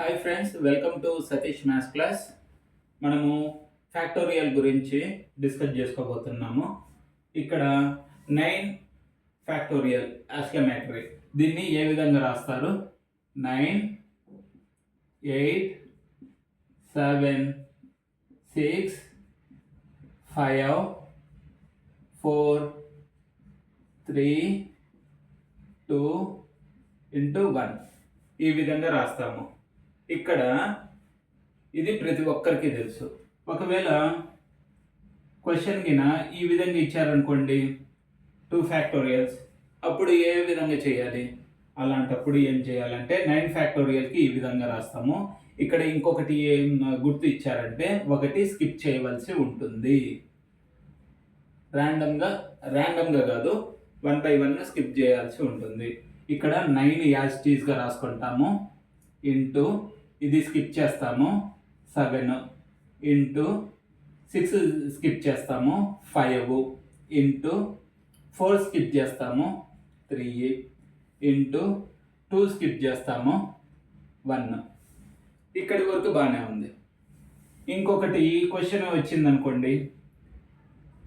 Hi friends welcome to Satish maths class మనము factorial గురించి discuss చేసుకోబోతున్నాము. ఇక్కడ నైన్ ఫ్యాక్టోరియల్ యాస్కమెట్రీ దీన్ని ఏ విధంగా రాస్తారు? Nine eight seven six five four three two into one ఈ విధంగా రాస్తాము. ఇక్కడ ఇది ప్రతి ఒక్కరికి తెలుసు. ఒకవేళ క్వశ్చన్ కింద ఈ విధంగా ఇచ్చారనుకోండి టూ ఫ్యాక్టోరియల్స్ అప్పుడు ఏ విధంగా చేయాలి? అలాంటప్పుడు ఏం చేయాలంటే నైన్ ఫ్యాక్టోరియల్కి ఈ విధంగా రాస్తాము. ఇక్కడ ఇంకొకటి ఏం గుర్తు ఇచ్చారంటే ఒకటి స్కిప్ చేయవలసి ఉంటుంది. ర్యాండమ్గా ర్యాండమ్గా కాదు వన్ బై వన్ స్కిప్ చేయాల్సి ఉంటుంది. ఇక్కడ నైన్ యాజ్ టీజ్గా రాసుకుంటాము. ఇంటూ ఇది స్కిప్ చేస్తాము. సెవెన్ ఇంటూ సిక్స్ స్కిప్ చేస్తాము. ఫైవ్ ఇంటూ ఫోర్ స్కిప్ చేస్తాము. త్రీ ఇంటూ టూ స్కిప్ చేస్తాము. వన్ ఇక్కడి వరకు బాగానే ఉంది. ఇంకొకటి ఈ క్వశ్చన్ వచ్చిందనుకోండి.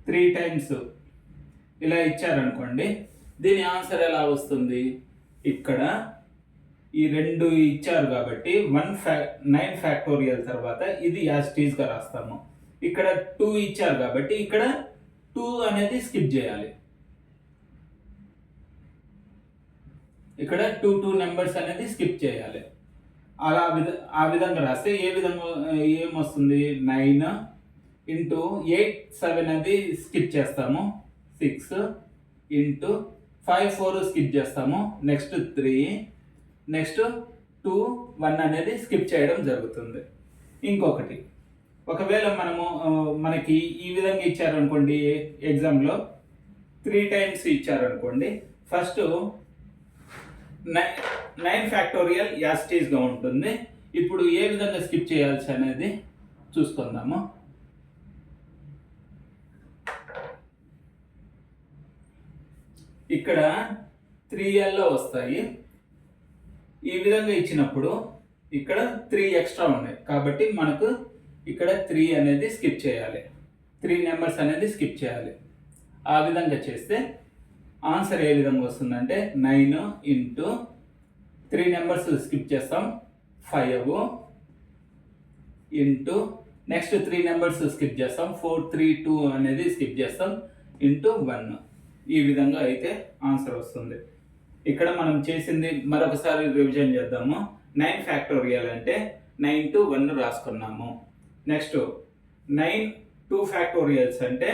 త్రీ టైమ్స్ ఇలా ఇచ్చారనుకోండి. దీని ఆన్సర్ ఎలా వస్తుంది? ఇక్కడ ఈ రెండు ఇచ్చారు కాబట్టి వన్ ఫ్యా నైన్ ఫ్యాక్టోరియల్ తర్వాత ఇది యాజ్ టీజ్గా రాస్తాము. ఇక్కడ టూ ఇచ్చారు కాబట్టి ఇక్కడ టూ అనేది స్కిప్ చేయాలి. ఇక్కడ టూ టూ నెంబర్స్ అనేది స్కిప్ చేయాలి. అలా విధ ఆ విధంగా రాస్తే ఏ విధంగా ఏమొస్తుంది? నైన్ ఇంటూ ఎయిట్ సెవెన్ అది స్కిప్ చేస్తాము. Six into five four skip చేస్తాము. Next three next two one అనేది స్కిప్ చేయడం జరుగుతుంది. ఇంకొకటి ఒకవేళ మనము మనకి ఈ విధంగా ఇచ్చారనుకోండి ఎగ్జామ్లో త్రీ టైమ్స్ ఇచ్చారనుకోండి ఫస్ట్ నైన్ నైన్ ఫ్యాక్టోరియల్ యాస్టీస్గా ఉంటుంది. ఇప్పుడు ఏ విధంగా స్కిప్ చేయాల్సి అనేది చూసుకుందాము. ఇక్కడ త్రీ ఎల్లో వస్తాయి. ఈ విధంగా ఇచ్చినప్పుడు ఇక్కడ త్రీ ఎక్స్ట్రా ఉన్నాయి. కాబట్టి మనకు ఇక్కడ త్రీ అనేది స్కిప్ చేయాలి. త్రీ నెంబర్స్ అనేది స్కిప్ చేయాలి. ఆ విధంగా చేస్తే ఆన్సర్ ఏ విధంగా వస్తుందంటే nine into three numbers skip చేస్తాం. Five into next three numbers skip చేస్తాం. ఫోర్ త్రీ టూ అనేది స్కిప్ చేస్తాం. ఇంటూ వన్ ఈ విధంగా అయితే ఆన్సర్ వస్తుంది. ఇక్కడ మనం చేసింది మరొకసారి రివిజన్ చేద్దాము. నైన్ ఫ్యాక్టోరియల్ అంటే నైన్ టు వన్ రాసుకున్నాము. నెక్స్ట్ నైన్ టూ ఫ్యాక్టోరియల్స్ అంటే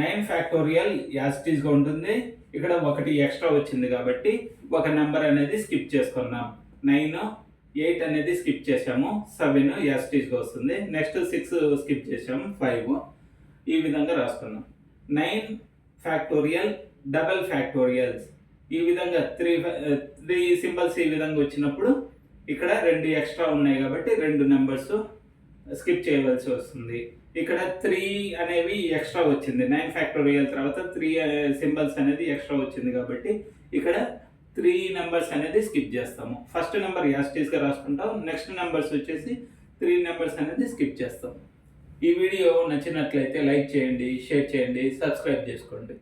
నైన్ ఫ్యాక్టోరియల్ యాసిటీస్గా ఉంటుంది. ఇక్కడ ఒకటి ఎక్స్ట్రా వచ్చింది కాబట్టి ఒక నెంబర్ అనేది స్కిప్ చేసుకున్నాం. నైన్ ఎయిట్ అనేది స్కిప్ చేసాము సెవెన్ యాసిటీస్గా వస్తుంది. నెక్స్ట్ సిక్స్ స్కిప్ చేసాము ఫైవ్ ఈ విధంగా రాసుకున్నాం. నైన్ ఫ్యాక్టోరియల్ డబల్ ఫ్యాక్టోరియల్స్ ఈ విధంగా త్రీ త్రీ సింబల్స్ ఈ విధంగా వచ్చినప్పుడు ఇక్కడ రెండు ఎక్స్ట్రా ఉన్నాయి కాబట్టి రెండు నెంబర్స్ స్కిప్ చేయవలసి వస్తుంది. ఇక్కడ త్రీ అనేవి ఎక్స్ట్రా వచ్చింది. నైన్ ఫ్యాక్టోరియల్ తర్వాత త్రీ సింబల్స్ uh, అనేది ఎక్స్ట్రా వచ్చింది కాబట్టి ఇక్కడ త్రీ నెంబర్స్ అనేది స్కిప్ చేస్తాము. ఫస్ట్ నెంబర్ యాస్టీస్గా రాసుకుంటాం. నెక్స్ట్ నెంబర్స్ వచ్చేసి త్రీ నెంబర్స్ అనేది స్కిప్ చేస్తాం. ఈ వీడియో నచ్చినట్లయితే లైక్ చేయండి షేర్ చేయండి సబ్స్క్రైబ్ చేసుకోండి.